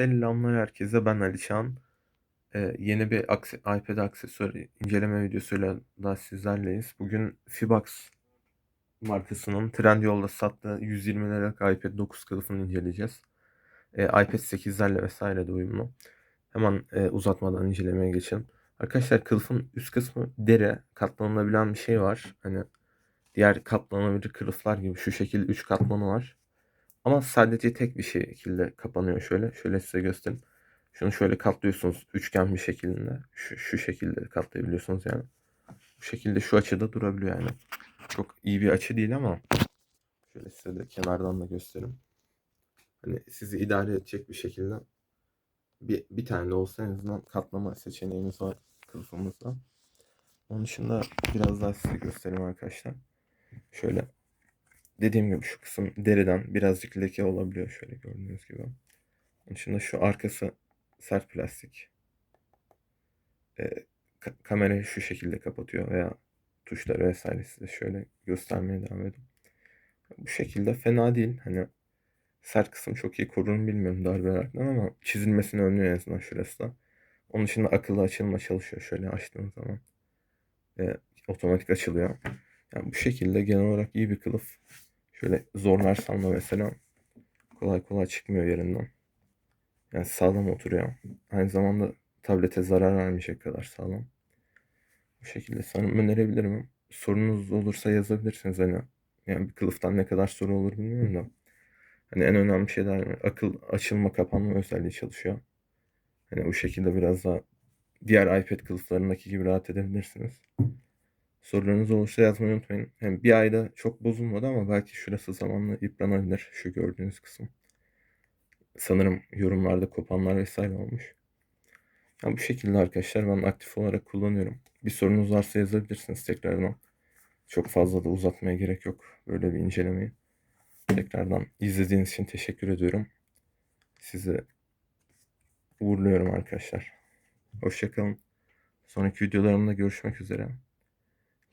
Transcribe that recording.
Selamlar herkese ben Alişan. Ee, yeni bir akse- iPad aksesuarı inceleme videosuyla da sizlerleyiz. Bugün Fibox markasının Trendyol'da sattığı 120 liralık iPad 9 kılıfını inceleyeceğiz. Ee, iPad 8'lerle vesaire de uyumlu. Hemen e, uzatmadan incelemeye geçelim. Arkadaşlar kılıfın üst kısmı deri katlanılabilen bir şey var. Hani diğer katlanabilir kılıflar gibi şu şekilde 3 katmanı var. Ama sadece tek bir şekilde kapanıyor şöyle. Şöyle size göstereyim. Şunu şöyle katlıyorsunuz üçgen bir şekilde. Şu, şu şekilde katlayabiliyorsunuz yani. Bu şekilde şu açıda durabiliyor yani. Çok iyi bir açı değil ama şöyle size de kenardan da göstereyim. Hani sizi idare edecek bir şekilde bir, bir tane de olsa en azından katlama seçeneğimiz var kılıfımızda. Onun dışında biraz daha size göstereyim arkadaşlar. Şöyle dediğim gibi şu kısım deriden birazcık leke olabiliyor şöyle gördüğünüz gibi. Onun dışında şu arkası sert plastik. Ee, ka- kamerayı şu şekilde kapatıyor veya tuşları vesaire size şöyle göstermeye devam edeyim. Bu şekilde fena değil. Hani sert kısım çok iyi korur bilmiyorum darbelerden ama çizilmesini önlüyor en azından şurası da. Onun dışında akıllı açılma çalışıyor şöyle açtığım zaman. Ee, otomatik açılıyor. Yani bu şekilde genel olarak iyi bir kılıf. Şöyle zorlarsam da mesela kolay kolay çıkmıyor yerinden. Yani sağlam oturuyor. Aynı zamanda tablete zarar vermeyecek kadar sağlam. Bu şekilde sanırım önerebilirim. Sorunuz olursa yazabilirsiniz hani. Yani bir kılıftan ne kadar soru olur bilmiyorum da. Hani en önemli şeyler akıl açılma kapanma özelliği çalışıyor. Hani bu şekilde biraz daha diğer iPad kılıflarındaki gibi rahat edebilirsiniz. Sorularınız olursa yazmayı unutmayın. Hem bir ayda çok bozulmadı ama belki şurası zamanla yıpranabilir. Şu gördüğünüz kısım. Sanırım yorumlarda kopanlar vesaire olmuş. Ya bu şekilde arkadaşlar ben aktif olarak kullanıyorum. Bir sorunuz varsa yazabilirsiniz tekrardan. Çok fazla da uzatmaya gerek yok böyle bir incelemeyi. Tekrardan izlediğiniz için teşekkür ediyorum. Sizi uğurluyorum arkadaşlar. Hoşçakalın. Sonraki videolarımda görüşmek üzere.